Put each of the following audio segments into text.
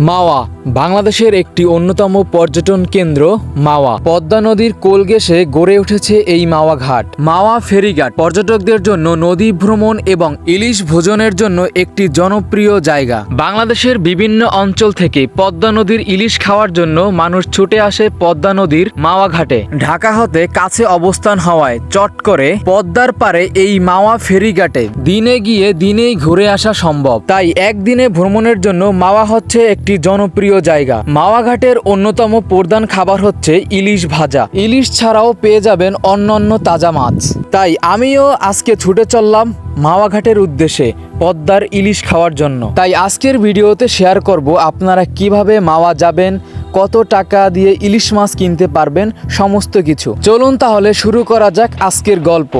মাওয়া, বাংলাদেশের একটি অন্যতম পর্যটন কেন্দ্র মাওয়া। পদ্মা নদীর কোল ঘেঁষে গড়ে উঠেছে এই মাওয়া ঘাট। মাওয়া ফেরিঘাট পর্যটকদের জন্য নদী ভ্রমণ এবং ইলিশ ভোজনের জন্য একটি জনপ্রিয় জায়গা। বাংলাদেশের বিভিন্ন অঞ্চল থেকে পদ্মা নদীর ইলিশ খাওয়ার জন্য মানুষ ছুটে আসে পদ্মা নদীর মাওয়া ঘাটে। ঢাকা হতে কাছে অবস্থান হওয়ায় চট করে পদ্মার পারে এই মাওয়া ফেরিঘাটে দিনে গিয়ে দিনেই ঘুরে আসা সম্ভব। তাই একদিনে ভ্রমণের জন্য মাওয়া হচ্ছে একটি জনপ্রিয় জায়গা। মাওয়া ঘাটের অন্যতম প্রধান খাবার হচ্ছে ইলিশ ভাজা। ইলিশ ছাড়াও পেয়ে যাবেন অন্যান্য তাজা মাছ। তাই আমিও আজকে ছুটে চললাম মাওয়া ঘাটের উদ্দেশ্যে পদ্মার ইলিশ খাওয়ার জন্য। তাই আজকের ভিডিওতে শেয়ার করব আপনারা কীভাবে মাওয়া যাবেন, কত টাকা দিয়ে ইলিশ মাছ কিনতে পারবেন, সমস্ত কিছু। চলুন তাহলে শুরু করা যাক আজকের গল্প।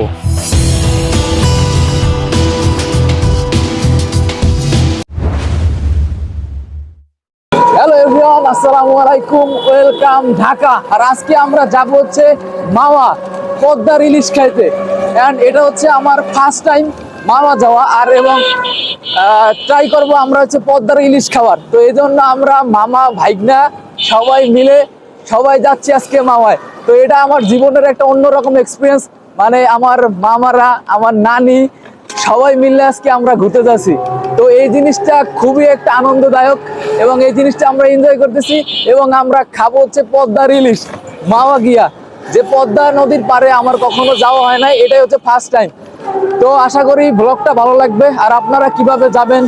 আসসালামু আলাইকুম, ওয়েলকাম ঢাকা। আর আজকে আমরা যাব হচ্ছে মাওয়া পদ্মার ইলিশ খাইতে। অ্যান্ড এটা হচ্ছে আমার ফার্স্ট টাইম মাওয়া যাওয়া। আর এবং ট্রাই করব আমরা হচ্ছে পদ্মার ইলিশ খাওয়ার। তো এই জন্য আমরা মামা, ভাইগনা সবাই মিলে সবাই যাচ্ছি আজকে মাওয়ায়। তো এটা আমার জীবনের একটা অন্যরকম এক্সপিরিয়েন্স মানে আমার মামারা, আমার নানি সবাই মিলে আজকে আমরা ঘুরতে যাচ্ছি। তো এই জিনিসটা খুবই একটা আনন্দদায়ক এবং এই জিনিসটা আমরা এনজয় করতেছি এবং আমরা খাব হচ্ছে পদ্মার ইলিশ, মাওয়া গিয়া যে পদ্মা নদীর পারে আমার কখনো যাওয়া হয় না এটাই হচ্ছে ফার্স্ট টাইম তো আশা করি ব্লগটা ভালো লাগবে। আর আপনারা কীভাবে যাবেন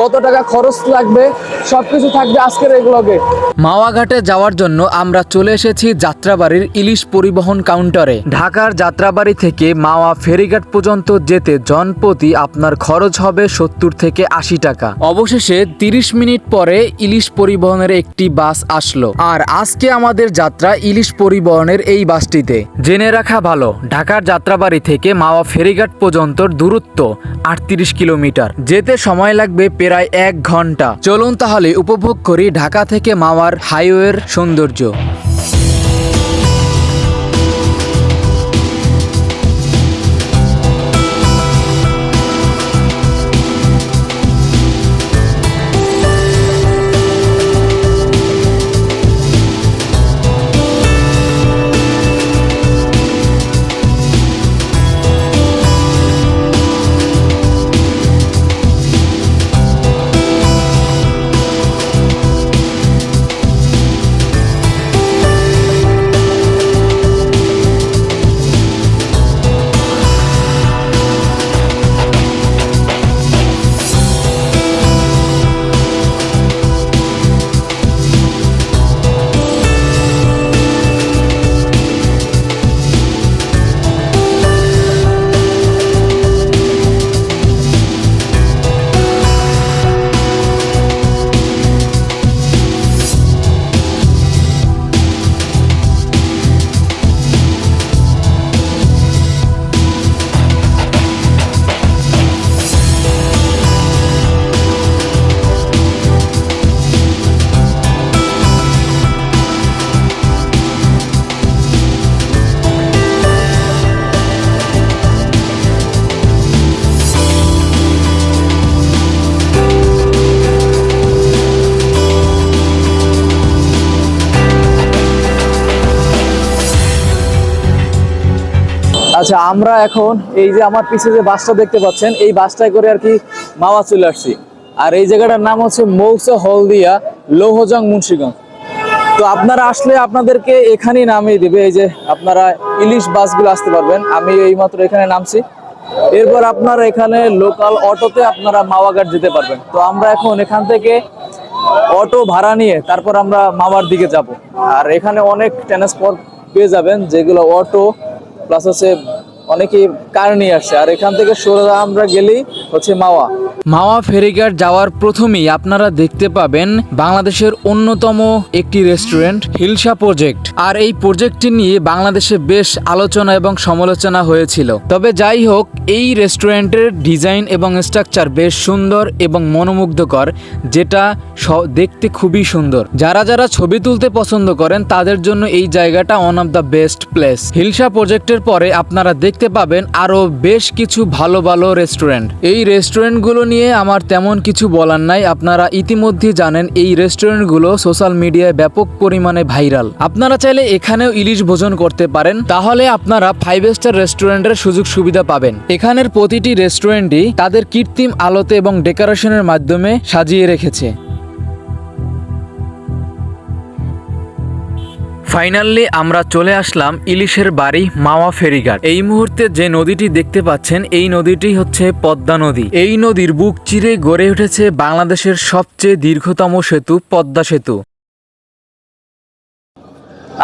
কত টাকা খরচ লাগবে? সবকিছু থাকবে আজকের এই ব্লগে মাওয়াঘাটে যাওয়ার জন্য আমরা চলে এসেছি যাত্রাবাড়ির ইলিশ পরিবহন কাউন্টারে। ঢাকার যাত্রাবাড়ি থেকে মাওয়া ফেরিঘাট পর্যন্ত যেতে জনপ্রতি আপনার খরচ হবে সত্তর থেকে আশি টাকা। অবশেষে তিরিশ মিনিট পরে ইলিশ পরিবহনের একটি বাস আসলো। আর আজকে আমাদের যাত্রা ইলিশ পরিবহনের এই বাসটিতে। জেনে রাখা ভালো, ঢাকার যাত্রাবাড়ি থেকে মাওয়া ফেরিঘাট পর্যন্ত দূরত্ব আটত্রিশ কিলোমিটার। যেতে সময় লাগবে প্রায় এক ঘণ্টা। চলুন তাহলে উপভোগ করি ঢাকা থেকে মাওয়ার হাইওয়ের সৌন্দর্য। আচ্ছা আমরা এখন এই যে আমার পিছে যে বাসটা দেখতে পাচ্ছেন, এই বাসটায় করে আর কি মাওয়া চলে আসছি। আর এই জায়গাটার নাম হচ্ছে মৌসা হলদিয়া, লৌহজং, মুন্সিগঞ্জ। তো আপনারা আসলে আপনাদেরকে এখানেই নামিয়ে দিবে, এই যে আপনারা ইলিশ বাসগুলো আসতে পারবেন। আমি এইমাত্র এখানে নামছি। এরপর আপনারা এখানে লোকাল অটোতে আপনারা মাওয়াঘাট যেতে পারবেন। তো আমরা এখন এখান থেকে অটো ভাড়া নিয়ে তারপর আমরা মামার দিকে যাব। আর এখানে অনেক ট্রান্সপোর্ট পেয়ে যাবেন, যেগুলো অটো প্লাস হচ্ছে অনেকে কার নিয়ে আসছে আর এখান থেকে সোজা আমরা গেলেই হচ্ছে মাওয়া। মাওয়া ফেরিঘাট যাওয়ার প্রথমেই আপনারা দেখতে পাবেন বাংলাদেশের অন্যতম একটি রেস্টুরেন্ট হিলসা প্রজেক্ট। আর এই প্রজেক্টটি নিয়ে বাংলাদেশে বেশ আলোচনা এবং সমালোচনা হয়েছিল। তবে যাই হোক, এই রেস্টুরেন্টের ডিজাইন এবং স্ট্রাকচার বেশ সুন্দর এবং মনোমুগ্ধকর, যেটা দেখতে খুবই সুন্দর। যারা যারা ছবি তুলতে পছন্দ করেন, তাদের জন্য এই জায়গাটা one of the best place hilsa প্রজেক্টের পরে আপনারা দেখতে পাবেন আরও বেশ কিছু ভালো ভালো রেস্টুরেন্ট। এই রেস্টুরেন্টগুলো নিয়ে আমার তেমন কিছু বলার নাই। আপনারা ইতিমধ্যে জানেন এই রেস্টুরেন্টগুলো সোশ্যাল মিডিয়ায় ব্যাপক পরিমাণে ভাইরাল। আপনারা চাইলে এখানেও ইলিশ ভোজন করতে পারেন। তাহলে আপনারা ফাইভ স্টার রেস্টুরেন্টের সুযোগ সুবিধা পাবেন। এখানের প্রতিটি রেস্টুরেন্টই তাদের কৃত্রিম আলোতে এবং ডেকোরেশনের মাধ্যমে সাজিয়ে রেখেছে। ফাইনালি আমরা চলে আসলাম ইলিশের বাড়ি মাওয়া ফেরিঘাট। এই মুহূর্তে যে নদীটি দেখতে পাচ্ছেন, এই নদীটি হচ্ছে পদ্মা নদী। এই নদীর বুক চিরে গড়ে উঠেছে বাংলাদেশের সবচেয়ে দীর্ঘতম সেতু, পদ্মা সেতু।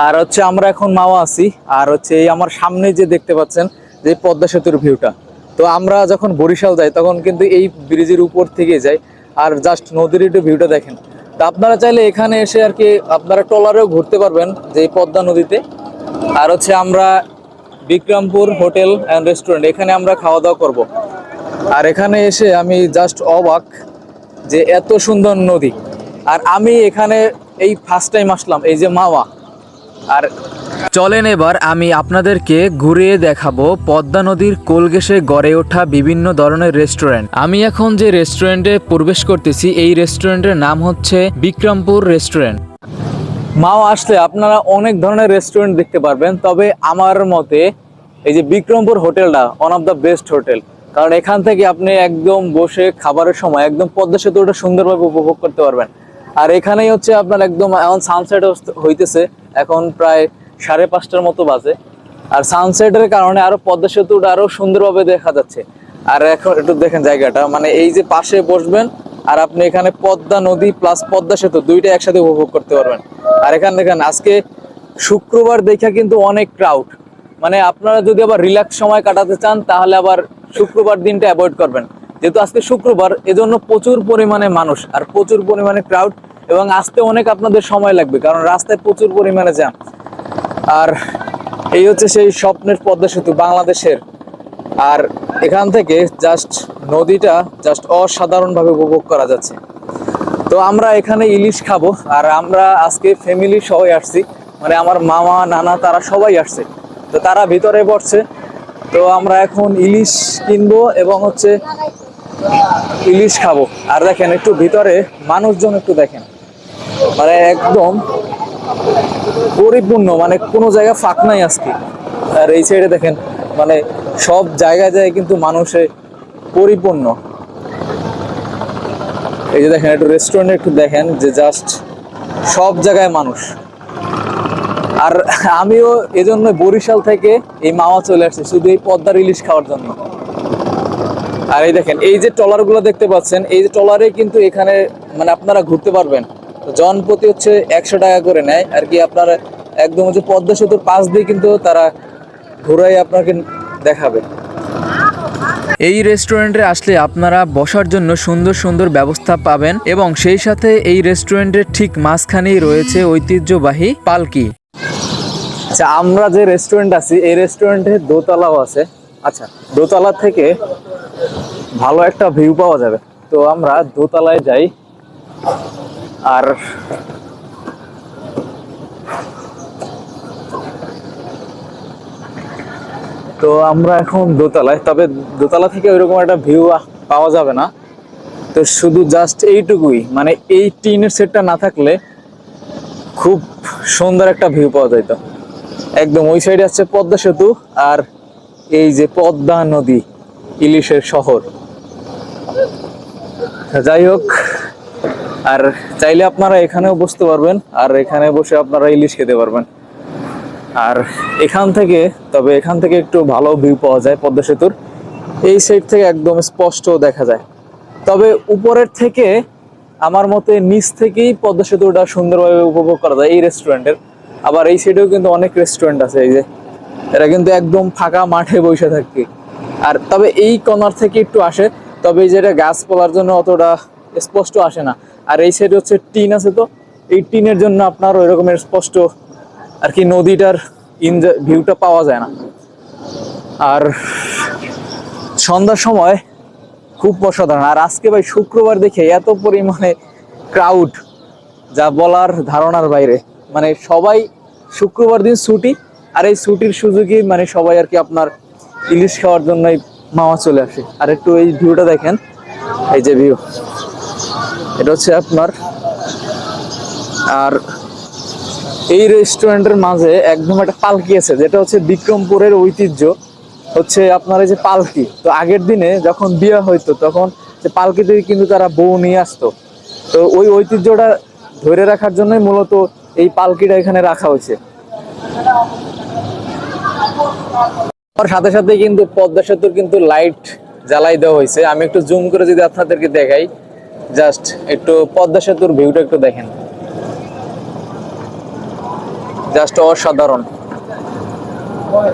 আর হচ্ছে আমরা এখন মাওয়া আছি, আর হচ্ছে এই আমার সামনে যে দেখতে পাচ্ছেন, যে পদ্মা সেতুর ভিউটা। তো আমরা যখন বরিশাল যাই, তখন কিন্তু এই ব্রিজের উপর থেকে যাই, আর জাস্ট নদীর একটু ভিউটা দেখেন। তো আপনারা চাইলে এখানে এসে আর কি আপনারা ট্রলারেও ঘুরতে পারবেন যে পদ্মা নদীতে। আর হচ্ছে আমরা বিক্রমপুর হোটেল অ্যান্ড রেস্টুরেন্ট এখানে আমরা খাওয়া দাওয়া করব। আর এখানে এসে আমি জাস্ট অবাক যে এত সুন্দর নদী। আর আমি এখানে এই ফার্স্ট টাইম আসলাম, এই যে মাওয়া। আর চলেন এবার আমি আপনাদেরকে ঘুরিয়ে দেখাবো পদ্মা নদীর কোলগেসে গড়ে ওঠা বিভিন্ন ধরনের রেস্টুরেন্ট আমি এখন যে রেস্টুরেন্টে প্রবেশ করতেছি, এই রেস্টুরেন্টের নাম হচ্ছে বিক্রমপুর রেস্টুরেন্ট মাও আসলে আপনারা অনেক ধরনের রেস্টুরেন্ট দেখতে পারবেন, তবে আমার মতে এই যে বিক্রমপুর হোটেলটা one of the best hotel কারণ এখান থেকে আপনি একদম বসে খাবারের সময় একদম পদ্মা সেতুটা সুন্দরভাবে উপভোগ করতে পারবেন। আর এখানেই হচ্ছে আপনার একদম, এখন সানসেট হইতেছে, এখন প্রায় সাড়ে পাঁচটার মতো বাজে। আর সানসেটের কারণে আরও পদ্মা সেতুটা আরও সুন্দরভাবে দেখা যাচ্ছে। আর এখন একটু দেখেন জায়গাটা মানে এই যে পাশে বসবেন, আর আপনি এখানে পদ্মা নদী প্লাস পদ্মা সেতু দুইটা একসাথে উপভোগ করতে পারবেন। আর এখানে দেখেন, আজকে শুক্রবার দেখা কিন্তু অনেক ক্রাউড মানে আপনারা যদি আবার রিল্যাক্স সময় কাটাতে চান, তাহলে আবার শুক্রবার দিনটা অ্যাভয়েড করবেন। যেহেতু আজকে শুক্রবার, এজন্য প্রচুর পরিমাণে মানুষ আর প্রচুর পরিমাণে ক্রাউড এবং আসতে অনেক আপনাদের সময় লাগবে, কারণ রাস্তায় প্রচুর পরিমাণে জ্যাম আর এই হচ্ছে সেই স্বপ্নের পদ্মা সেতু বাংলাদেশের। আর এখান থেকে জাস্ট নদীটা জাস্ট অসাধারণভাবে উপভোগ করা যাচ্ছে। তো আমরা এখানে ইলিশ খাব, আর আমরা আজকে ফ্যামিলি সবাই আসছি। মানে আমার মামা, নানা, তারা সবাই আসছে। তো তারা ভিতরে পড়ছে তো আমরা এখন ইলিশ কিনবো এবং হচ্ছে ইলিশ খাব। আর দেখেন একটু ভিতরে মানুষজন একটু দেখেন। মানে একদম পরিপূর্ণ মানে কোনো জায়গা ফাঁক নাই আজকে। আর এই সাইডে দেখেন মানে সব জায়গায় যায় কিন্তু মানুষে পরিপূর্ণ। এই যে দেখেন, একটু রেস্টুরেন্টে একটু দেখেন যে জাস্ট সব জায়গায় মানুষ। আর আমিও এজন্য বরিশাল থেকে এই মাওয়া চলে আসছি, শুধু এই পদ্মার ইলিশ খাওয়ার জন্য। আর এই দেখেন এই যে ট্রলারগুলো দেখতে পাচ্ছেন এই যে ট্রলারে কিন্তু এখানে মানে আপনারা ঘুরতে পারবেন। জন প্রতি হচ্ছে একশো টাকা করে নেয় আর কি আপনার একদম হচ্ছে পদ্মা সেতুর পাশ দিয়ে কিন্তু তারা ঘুরাই আপনাকে দেখাবে। এই রেস্টুরেন্টে আসলে আপনারা বসার জন্য সুন্দর সুন্দর ব্যবস্থা পাবেন এবং সেই সাথে এই রেস্টুরেন্টের ঠিক মাঝখানেই রয়েছে ঐতিহ্যবাহী পালকি। আচ্ছা আমরা যে রেস্টুরেন্ট আছি এই রেস্টুরেন্টে দোতলাও আছে। আচ্ছা দোতলা থেকে ভালো একটা ভিউ পাওয়া যাবে। তো আমরা দোতলায় যাই। আর তো আমরা এখন দোতলায়, তবে দোতলা থেকে ওইরকম একটা ভিউ পাওয়া যাবে না। তো শুধু জাস্ট এইটুকুই মানে এই টিনের সেটটা না থাকলে খুব সুন্দর একটা ভিউ পাওয়া যেত একদম ওই সাইডে আছে পদ্মা সেতু, আর এই যে পদ্মা নদী, ইলিশের শহর। যাই হোক আর চাইলে আপনারা এখানেও বসতে পারবেন, আর এখানে বসে আপনারা ইলিশ খেতে পারবেন। আর এখান থেকে, তবে এখান থেকে একটু ভালো ভিউ পাওয়া যায় পদ্মা সেতুর। এই সাইড থেকে একদম স্পষ্ট দেখা যায়। তবে উপরের থেকে, আমার মতে নিচ থেকেই পদ্মা সেতুটা সুন্দরভাবে উপভোগ করা যায়, এই রেস্টুরেন্টের আবার এই সাইডেও কিন্তু অনেক রেস্টুরেন্ট আছে, এই যে, এরা কিন্তু একদম ফাঁকা মাঠে বসে থাকে। আর তবে এই কর্নার থেকে একটু আসে। তবে এই যেটা গাছ গাছপালার জন্য অতটা স্পষ্ট আসে না। আর এই সাইডে হচ্ছে টিন আছে তো, এই টিনের জন্য আপনার ওই রকমের স্পষ্ট আর কি নদীটার ইন ভিউটা পাওয়া যায় না। আর সন্ধ্যার সময় খুব অসাধারণ। আর আজকে ভাই শুক্রবার দেখে এত পরিমাণে ক্রাউড যা বলার ধারণার বাইরে। মানে সবাই শুক্রবার দিন ছুটি, আর এই ছুটির সুযোগই মানে সবাই আর কি আপনার ইলিশ খাওয়ার জন্যই মামা চলে আসে। আর একটু এই ভিউটা দেখেন। এই যে ভিউ। এটা হচ্ছে আপনার আর এই রেস্টুরেন্টের মাঝে একদম একটা পালকি আছে, যেটা হচ্ছে বিক্রমপুরের ঐতিহ্য। হচ্ছে আপনার এই যে পালকি। তো আগের দিনে যখন বিয়ে হইতো, তখন যে পালকিতে কিন্তু তারা বউ নিয়ে আসতো। তো ওই ঐতিহ্যটা ধরে রাখার জন্যই মূলত এই পালকিটা এখানে রাখা হয়েছে। সাথে সাথে কিন্তু পদ্মা সেতুর কিন্তু লাইট জ্বালাই দেওয়া হয়েছে। আমি একটু জুম করে যদি আপনাদেরকে দেখাই জাস্ট একটু পদ্মা সেতুর ভিউটা একটু দেখেন। জাস্ট অসাধারণ।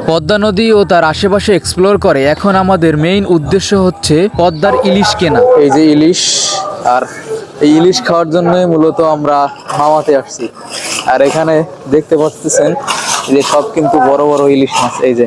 পদ্মা নদী ও তার আশেপাশে এক্সপ্লোর করে। এখন আমাদের মেইন উদ্দেশ্য হচ্ছে পদ্মার ইলিশ কেনা। এই যে ইলিশ আর এই ইলিশ খাওয়ার জন্যই মূলত আমরা মামাতে আসছি। আর এখানে দেখতে পাচ্ছেন যে সব কিন্তু বড় বড় ইলিশ মাছ এই যে।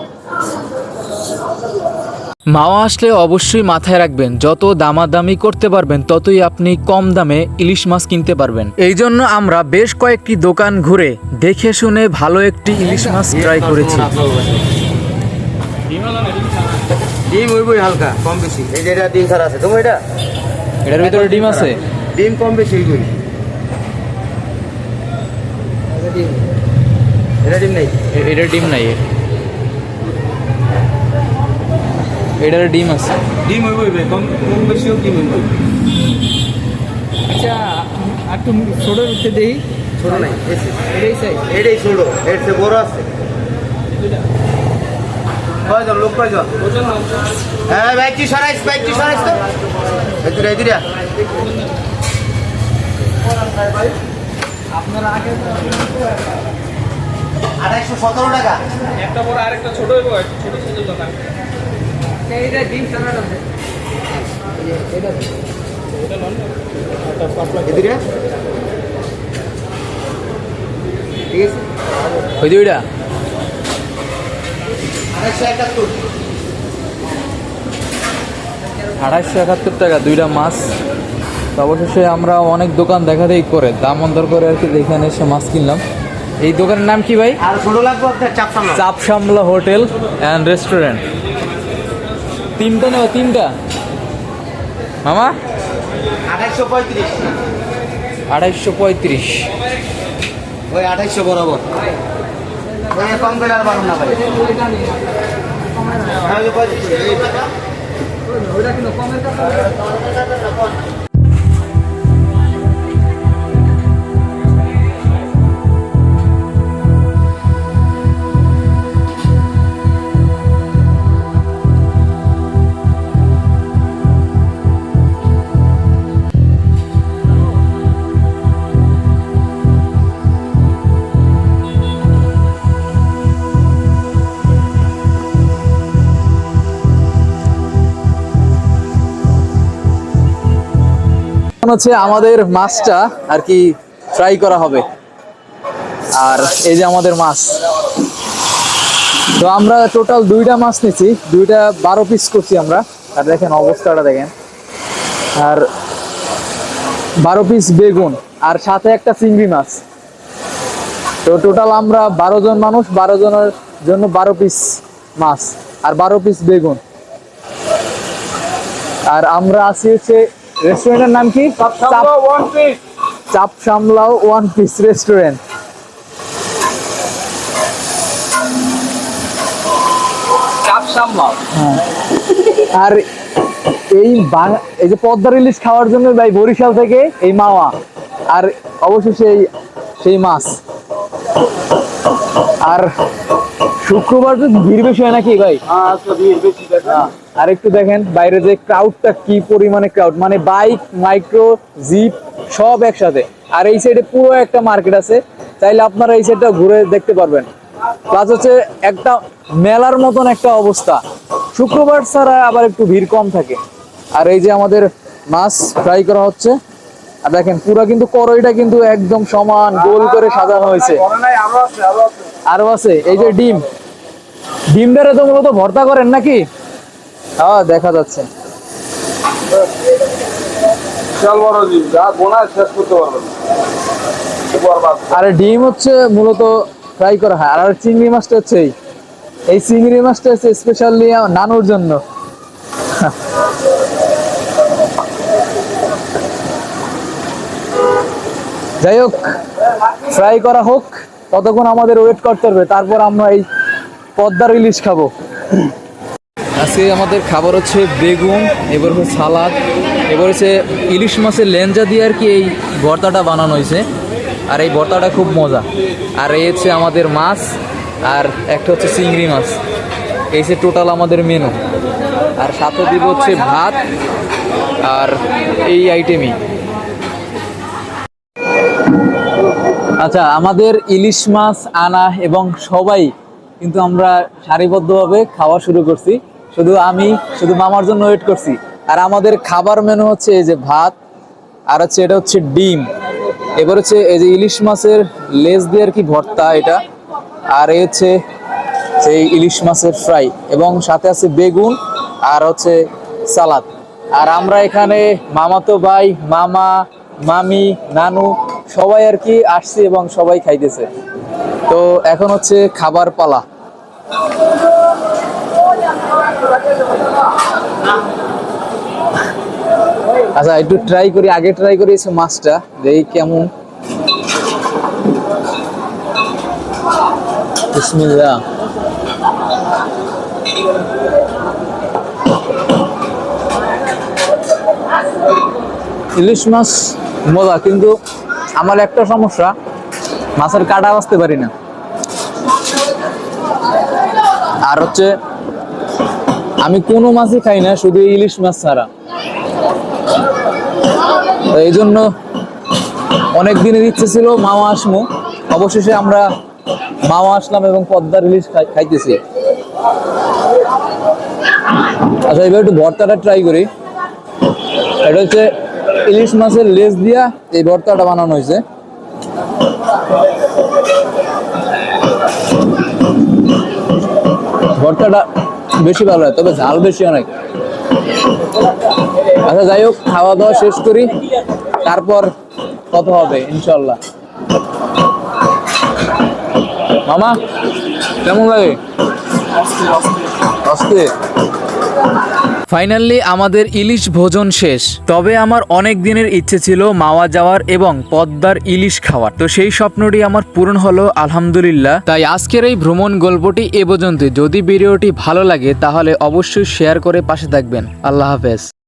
মাওয়া আসলে অবশ্যই মাথায় রাখবেন যত দামাদামি করতে পারবেন ততই আপনি কম দামে ইলিশ মাছ কিনতে পারবেন। এই জন্য আমরা বেশ কয়েকটি দোকান ঘুরে দেখে শুনে ভালো একটি ইলিশ মাছ ট্রাই করেছি। ডিম ওইবই হালকা কম বেশি। এই যে এটা ডিম ছাড়া আছে তোমার এটা। এটার ভিতরে ডিম আছে? ডিম কম বেশি ওইবই এটা ডিম। নেই। এ- ডিম নাই। এটার ডিম আছে। ডিম ওইবই কম কম বেশি হোক ডিম ওইবই আচ্ছা একটু ছোট উঠতে দেই। ছোট নাই এসে এটাই চাই। এটাই ছোট এর চেয়ে বড় আছে। কয়জন? লোক কয়জন? হ্যাঁ বাইকটি সরাইস বাইকটি সরাইস তো। এদিরা এদিরা আড়াইশো সতেরো টাকা। একটা বড় আরেকটা এইটা ডিম সালাড আছে এদিরা ঠিক আছে। ওই দুইটা আড়াইশো একাত্তর। টাকা দুইটা মাছ। তো অবশেষে আমরা অনেক দোকান দেখাদেখি করে দাম অন্তর করে আর কি এখানে এসে মাছ কিনলাম। এই দোকানের নাম কি ভাই? চাপ সামলা হোটেল অ্যান্ড রেস্টুরেন্ট। তিনটা নেওয়া তিনটা? মামা? আড়াইশো পঁয়ত্রিশ। আড়াইশো পঁয়ত্রিশ। ওই আঠাইশো বরাবর। ওই কম করে আর বাড়ুন না ভাই। পঁয়ত্রিশ। হচ্ছে আমাদের মাছটা আর কি ফ্রাই করা হবে। আর এই যে আমাদের মাছ। তো আমরা টোটাল দুইটা মাছ নিয়েছি দুইটা বারো পিস করছি আমরা। আর দেখেন অবস্থাটা দেখেন। আর বারো পিস বেগুন, আর সাথে একটা চিংড়ি মাছ। তো টোটাল আমরা বারো জন মানুষ, বারো জনের জন্য বারো পিস মাছ, আর বারো পিস বেগুন। আর আমরা আছি হচ্ছে রেস্টুরেন্টের নাম কি? চাপ চাপ সামলাও ওয়ান পিস রেস্টুরেন্ট আর এই বাং- এই যে পদ্মার ইলিশ খাওয়ার জন্য ভাই বরিশাল থেকে এই মাওয়া। আর অবশেষে এই সেই মাছ। আর শুক্রবার তো ভিড় বেশি হয় নাকি ভাই? ভিড় হ্যাঁ, আর একটু দেখেন, বাইরে যে ক্রাউডটা কি পরিমাণে ক্রাউড মানে বাইক মাইক্রো জিপ সব একসাথে। আর এই সাইডে পুরো একটা মার্কেট আছে। চাইলে আপনারা এই সাইডটা ঘুরে দেখতে পারবেন। প্লাস হচ্ছে একটা মেলার মতন একটা অবস্থা। শুক্রবার ছাড়া আবার একটু ভিড় কম থাকে। আর এই যে আমাদের মাছ ফ্রাই করা হচ্ছে। আর দেখেন, পুরো কিন্তু করইটা কিন্তু একদম সমান গোল করে সাজানো হয়েছে। আরও আছে এই যে ডিম। ডিমটারে তো মূলত ভর্তা করেন নাকি? হ্যাঁ দেখা যাচ্ছে। আর ডিম হচ্ছে মূলত ফ্রাই করা হয় আর চিংড়ি মাছটা হচ্ছে এই। এই চিংড়ি মাছটা হচ্ছে স্পেশালি নানুর জন্য। যাই হোক ফ্রাই করা হোক ততক্ষণ আমাদের ওয়েট করতে হবে তারপর আমরা এই পদ্মার ইলিশ খাব। আজকে আমাদের খাবার হচ্ছে বেগুন, এবার হচ্ছে সালাদ, এবার হচ্ছে ইলিশ মাছের লেঞ্জা দিয়ে আর কি এই ভর্তাটা বানানো হয়েছে। আর এই ভর্তাটা খুব মজা। আর এই হচ্ছে আমাদের মাছ, আর একটা হচ্ছে চিংড়ি মাছ। এই হচ্ছে টোটাল আমাদের মেনু আর সাথে দিব হচ্ছে ভাত, আর এই আইটেমই আচ্ছা আমাদের ইলিশ মাছ আনা এবং সবাই কিন্তু আমরা সারিবদ্ধভাবে খাওয়া শুরু করছি। শুধু আমি, শুধু মামার জন্য ওয়েট করছি। আর আমাদের খাবার মেনু হচ্ছে এই যে ভাত, আর হচ্ছে এটা হচ্ছে ডিম। এবার হচ্ছে এই যে ইলিশ মাছের লেজ দিয়ে আর কি ভর্তা এটা, আর এই হচ্ছে সেই ইলিশ মাছের ফ্রাই এবং সাথে আছে বেগুন আর হচ্ছে সালাদ। আর আমরা এখানে মামাতো ভাই, মামা, মামি, নানু সবাই আর কি আসছি এবং সবাই খাইতেছে। তো এখন হচ্ছে খাবার পালা। আচ্ছা একটু ট্রাই করি, আগে ট্রাই করি হচ্ছে মাছটা, দেখি কেমন। বিসমিল্লাহ। ইলিশ মাছ, মজা, কিন্তু আমার একটা সমস্যা, মাছের কাটা বাঁচতে পারি না। আর হচ্ছে আমি কোনো মাছই খাই না, শুধু ইলিশ মাছ ছাড়া। এই জন্য অনেক দিনের ইচ্ছে ছিল মামা আসমু। অবশেষে আমরা মামা আসলাম এবং পদ্মার ইলিশ খাই- খাইতেছি। আচ্ছা এবার একটু ভর্তাটা ট্রাই করি। এটা হচ্ছে ইলিশ মাছের লেজ দিয়া এই ভর্তাটা বানানো হয়েছে। ভর্তাটা বেশি ভালো হয় তবে ঝাল বেশি অনেক। আচ্ছা যাই হোক খাওয়া দাওয়া শেষ করি। তারপর কত হবে ইনশাল্লাহ মামা কেমন লাগে? অস্থির? ফাইনালি আমাদের ইলিশ ভোজন শেষ। তবে আমার অনেক দিনের ইচ্ছে ছিল মাওয়া যাওয়ার এবং পদ্মার ইলিশ খাওয়ার। তো সেই স্বপ্নটি আমার পূরণ হলো, আলহামদুলিল্লাহ। তাই আজকের এই ভ্রমণ গল্পটি এ পর্যন্ত যদি ভিডিওটি ভালো লাগে, তাহলে অবশ্যই শেয়ার করে পাশে থাকবেন। আল্লাহ হাফেজ।